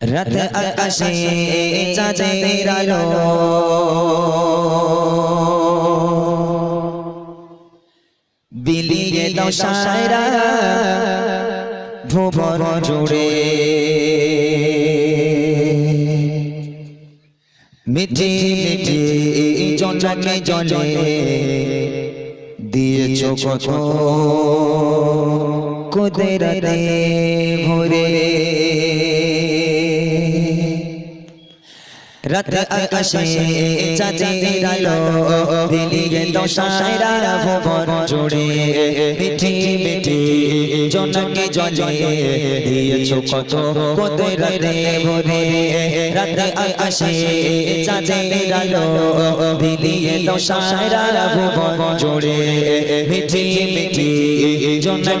রাত আকাশে চাঁদের আলো বিলিয়ে দাও সারা ভুবন জুড়ে মিঠি মিঠি জনকে জলে দিয়েছ কত কুদরতে ভরে। রাত আকাশে চাঁদের আলো দিলিয়ে দশায়রা ভুবন জুড়ে মিঠি মিঠি, জনকে জলে দিয়েছ কত কুদরতে ভরে। রাত আকাশে চাঁদের আলো দিলিয়ে দশায়রা ভুবন জুড়ে মিঠি মিঠি, জনকে